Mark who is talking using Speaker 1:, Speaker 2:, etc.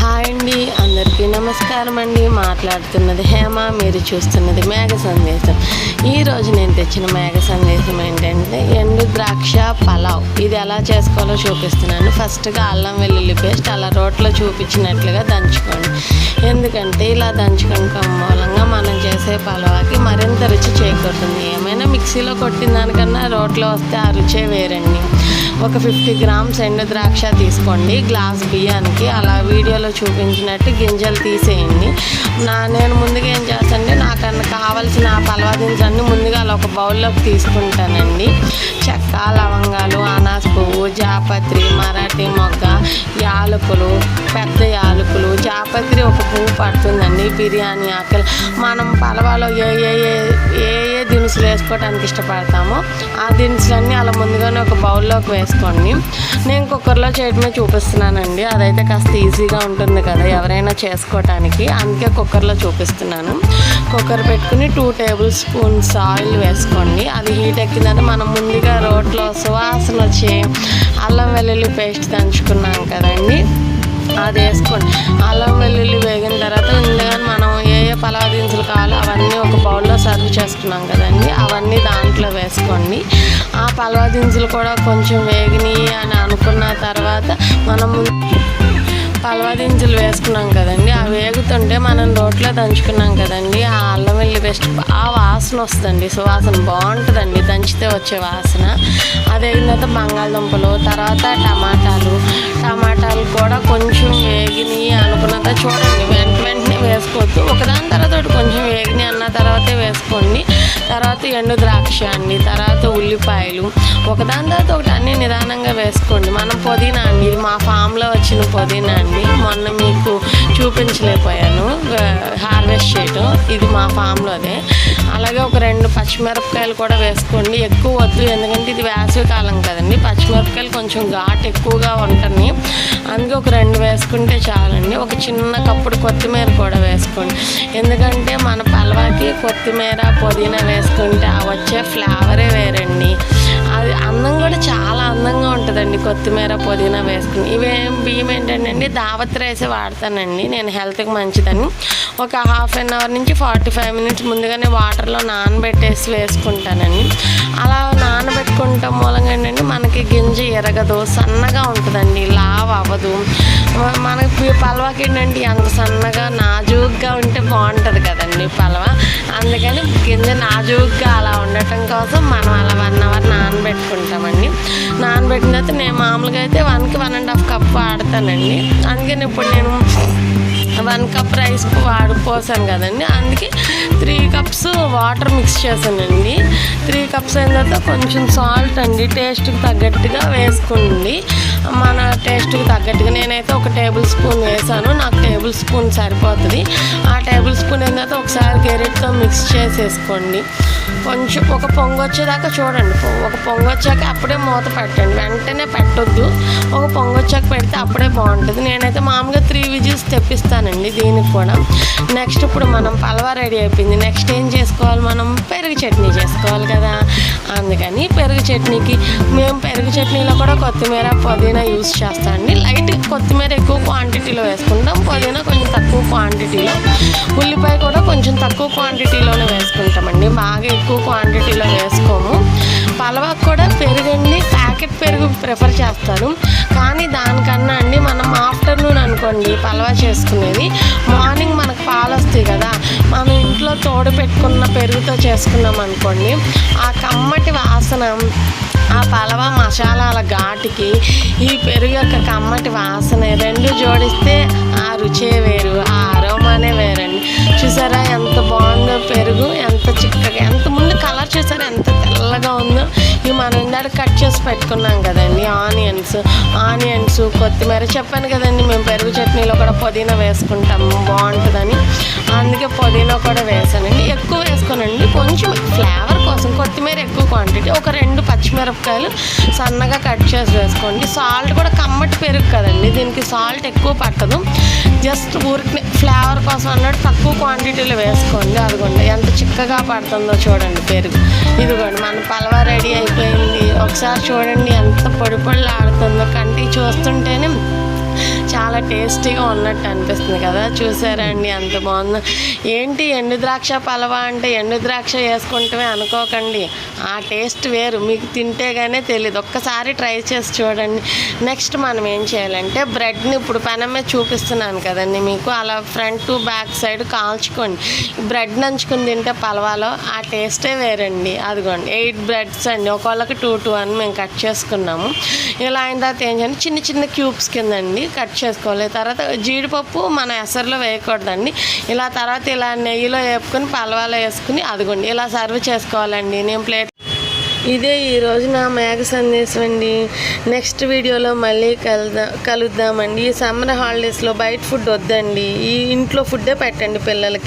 Speaker 1: Hi అండి అందరికీ నమస్కారం అండి. మాట్లాడుతున్నది హేమ మీరు చూస్తున్నది మేఘ సందేశం. ఈరోజు నేను తెచ్చిన మేఘ సందేశం ఏంటంటే ఎండు ద్రాక్ష పలావ్. ఇది ఎలా చేసుకోవాలో చూపిస్తున్నాను. ఫస్ట్గా అల్లం వెల్లుల్లి పేస్ట్ అలా రోట్లో చూపించినట్లుగా దంచుకోండి. ఎందుకంటే ఇలా దంచుకోవడం మూలంగా మనం చేసే పలావ్కి మరింత రుచి చేకూరుతుంది. ఏమైనా మిక్సీలో కొట్టిన దానికన్నా రోట్లో వస్తే ఆ రుచే వేరండి. ఒక ఫిఫ్టీ గ్రామ్స్ ఎండు ద్రాక్ష తీసుకోండి. గ్లాస్ బియ్యానికి అలా వీడియోలో చూపించినట్టు గింజలు తీసేయండి. నా నేను ముందుగా ఏం చేస్తానంటే నాకు అన్న కావాల్సిన ఆ పలవా ముందుగా అలా ఒక బౌల్లోకి తీసుకుంటానండి. చెక్క లవంగాలు అనాస్ పువ్వు జాపత్రి మరాఠీ మొగ్గ యాలకులు పెద్ద యాలకులు జాపత్రి పడుతుందండి. బిర్యానీ ఆకలి. మనం పలవాలో ఏ ఏ ఏ ఏ ఏ దినుసులు వేసుకోవడానికి ఇష్టపడతామో ఆ దినుసులన్నీ అలా ముందుగానే ఒక బౌల్లోకి వేసుకోండి. నేను కుక్కర్లో చేయడమే చూపిస్తున్నానండి. అదైతే కాస్త ఈజీగా ఉంటుంది కదా ఎవరైనా చేసుకోవటానికి. అందుకే కుక్కర్లో చూపిస్తున్నాను. కుక్కర్ పెట్టుకుని టూ టేబుల్ స్పూన్స్ ఆయిల్ వేసుకోండి. అది హీట్ ఎక్కిందంటే మనం ముందుగా రోట్లో సువాసన వచ్చి అల్లం వెల్లుల్లి పేస్ట్ దంచుకున్నాం కదండి. అది వేసుకోండి. ఆ చేస్తున్నాం కదండి అవన్నీ దాంట్లో వేసుకోండి. ఆ పల్వా దినుసులు కూడా కొంచెం వేగినాయి అని అనుకున్న తర్వాత మనం పల్వా దినుసులు వేసుకున్నాం కదండి. ఆ వేగుతుంటే మనం రోట్లో దంచుకున్నాం కదండి. ఆ అల్లం వెల్లి పేస్ట్ ఆ వాసన వస్తుంది సువాసన బాగుంటుందండి. దంచితే వచ్చే వాసన. అది వేగిన తర్వాత బంగాళదుంపలు తర్వాత టమాటాలు. టమాటాలు కూడా కొంచెం వేగినాయి అనుకున్నంత చూడండి వెంట వెంటనే వేసుకోవద్దు. ఒకదాని తర్వాత ఎండు ద్రాక్ష అండి తర్వాత ఉల్లిపాయలు. ఒకదాని తర్వాత ఒకటి అన్ని నిదానంగా వేసుకోండి. మనం పుదీనా అండి ఇది మా ఫామ్లో వచ్చిన పుదీనా అండి. మొన్న మీకు చూపించలేకపోయాను హార్వెస్ట్ చేయడం ఇది మా ఫామ్లోదే అలాగే ఒక రెండు పచ్చిమిరపకాయలు కూడా వేసుకోండి. ఎక్కువ వద్దు ఎందుకంటే ఇది వేసవి కాలం కదండి. పచ్చిమిరపకాయలు కొంచెం ఘాట్ ఎక్కువగా ఉంటుంది అందుకే ఒక రెండు వేసుకుంటే చాలండి. ఒక చిన్న కప్పుడు కొత్తిమీర కూడా వేసుకోండి. ఎందుకంటే మన పల్వాకి కొత్తిమీర పుదీనా వేసుకుంటే ఆ వచ్చే ఫ్లేవరే వేరండి. అన్నం కూడా చాలా అందంగా ఉంటుందండి. కొత్తిమీర పుదీనా వేసుకుని. ఇవేం బియ్యం ఏంటంటే దావత్ రైస్ వాడతానండి. నేను హెల్త్కి మంచిదని. ఒక హాఫ్ అన్ అవర్ నుంచి ఫార్టీ ఫైవ్ మినిట్స్ ముందుగానే వాటర్లో నానబెట్టేసి వేసుకుంటానండి. అలా నానబెట్టుకుంటాం మూలంగా ఏంటంటే మనకి గింజ ఎరగదు సన్నగా ఉంటుందండి. లావ్ అవ్వదు. మనకి పలవాకి ఏంటంటే అంత సన్నగా నాజూగ్గా ఉంటే బాగుంటుంది కదండి పలవ. అందుకని గింజ నాజూగ్గా అలా ఉండటం కోసం మనం అలా వన్ అవర్ నానబెట్టుకుంటామండి నానబెట్టిన తర్వాత నేను మామూలుగా అయితే వన్కి వన్ అండ్ హాఫ్ కప్ వాడతానండి. అందుకని ఇప్పుడు నేను వన్ కప్ రైస్ వాడిపోసాను కదండి. అందుకే త్రీ కప్స్ వాటర్ మిక్స్ చేశానండి. త్రీ కప్స్ అయిన తర్వాత కొంచెం సాల్ట్ అండి. టేస్ట్కి తగ్గట్టుగా వేసుకోండి. మన టేస్ట్కి తగ్గట్టుగా నేనైతే ఒక టేబుల్ స్పూన్ వేసాను. నాకు టేబుల్ స్పూన్ సరిపోతుంది. ఆ టేబుల్ స్పూన్ ఏంటంటే ఒకసారి గెరెట్తో మిక్స్ చేసేసుకోండి. కొంచెం ఒక పొంగు వచ్చేదాకా చూడండి. ఒక పొంగు వచ్చాక అప్పుడే మూత పెట్టండి. వెంటనే పెట్టొద్దు. ఒక పొంగు వచ్చాక పెడితే అప్పుడే బాగుంటుంది. నేనైతే మామూలుగా త్రీ విజిల్స్ తెప్పిస్తానండి దీనికి కూడా. నెక్స్ట్ ఇప్పుడు మనం పలవా రెడీ అయిపోయింది. నెక్స్ట్ ఏం చేసుకోవాలి మనం? పెరుగు చట్నీ చేసుకోవాలి కదా. అందుకని పెరుగు చట్నీకి మేము పెరుగు చట్నీలో కూడా కొత్తిమీర పుదీనా యూస్ చేస్తామండి లైట్ కొత్తిమీర ఎక్కువ క్వాంటిటీలో వేసుకుంటాం. పుదీనా కొంచెం తక్కువ క్వాంటిటీలో ఉల్లిపాయ కూడా కొంచెం తక్కువ క్వాంటిటీలోనే వేసుకుంటామండి. బాగా ఎక్కువ క్వాంటిటీలో వేసుకోము. పలవాకు కూడా పెరుగండి. ప్యాకెట్ పెరుగు ప్రిఫర్ చేస్తాను కానీ దానికన్నా అండి మనం ఆఫ్టర్నూన్ అనుకోండి పలవా చేసుకునేది. వస్తాయి కదా. మనం ఇంట్లో తోడు పెట్టుకున్న పెరుగుతో చేసుకున్నాం అనుకోండి ఆ కమ్మటి వాసన ఆ పలవ మసాలాల ఘాటుకి ఈ పెరుగు యొక్క కమ్మటి వాసన రెండు జోడిస్తే ఆ రుచే వేరు ఆ అరోమానే వేరండి. చూసారా ఎంత బాగుందో పెరుగు ఎంత చిక్కగా ఎంత ముందు కలర్ చూసారా ఎంత తెల్లగా ఉందో. ఇవి మనం ఇందాక కట్ చేసి పెట్టుకున్నాం కదండి ఆనియన్స్. ఆనియన్స్ కొత్తిమీర చెప్పాను కదండి మేము పెరుగు చట్నీలో కూడా పుదీనా వేసుకుంటాము బాగుంటుందని. అందుకే కూడా వేసానండి. ఎక్కువ వేసుకోనండి. కొంచెం ఫ్లేవర్ కోసం కొత్తిమీర ఎక్కువ క్వాంటిటీ. ఒక రెండు పచ్చిమిరపకాయలు సన్నగా కట్ చేసి వేసుకోండి. సాల్ట్ కూడా కమ్మటి పెరుగు కదండి. దీనికి సాల్ట్ ఎక్కువ పట్టదు. జస్ట్ ఊరికి ఫ్లేవర్ కోసం అన్నట్టు తక్కువ క్వాంటిటీలో వేసుకోండి. అదిగోండి. ఎంత చిక్కగా పడుతుందో చూడండి పెరుగు. ఇదిగోండి. మన పలవ రెడీ అయిపోయింది. ఒకసారి చూడండి ఎంత పొడి ఆడుతుందో కంటికి చూస్తుంటేనే చాలా టేస్టీగా ఉన్నట్టు అనిపిస్తుంది కదా. చూసారండి అంత బాగుంది. ఏంటి ఎండు ద్రాక్ష పలవా అంటే ఎండు ద్రాక్ష వేసుకుంటమే అనుకోకండి. ఆ టేస్ట్ వేరు. మీకు తింటేగానే తెలియదు ఒక్కసారి ట్రై చేసి చూడండి. నెక్స్ట్ మనం ఏం చేయాలంటే బ్రెడ్ని ఇప్పుడు పెనమే చూపిస్తున్నాను కదండి మీకు. అలా ఫ్రంట్ టు బ్యాక్ సైడ్ కాల్చుకోండి. బ్రెడ్ నంచుకుని తింటే పలవాలో ఆ టేస్టే వేరండి. అదిగోండి ఎయిట్ బ్రెడ్స్ అండి. ఒకళ్ళకి టూ టూ అని మేము కట్ చేసుకున్నాము. ఇలా అయిన తర్వాత ఏం చేయండి చిన్న చిన్న క్యూబ్స్ కిందండి కట్ చేసుకోవాలి తర్వాత జీడిపప్పు మన ఎసరులో వేయకూడదండి. ఇలా తర్వాత ఇలా నెయ్యిలో వేపుకొని పలవాలో వేసుకుని అదిగోండి ఇలా సర్వ్ చేసుకోవాలండి. నేను ప్లేట్ ఇదే ఈరోజు నా మేఘ సందేశం అండి నెక్స్ట్ వీడియోలో మళ్ళీ కలుదా కలుద్దామండి. ఈ సమ్మర్ హాలిడేస్లో బయట ఫుడ్ వద్దండి. ఈ ఇంట్లో ఫుడ్డే పెట్టండి పిల్లలకి.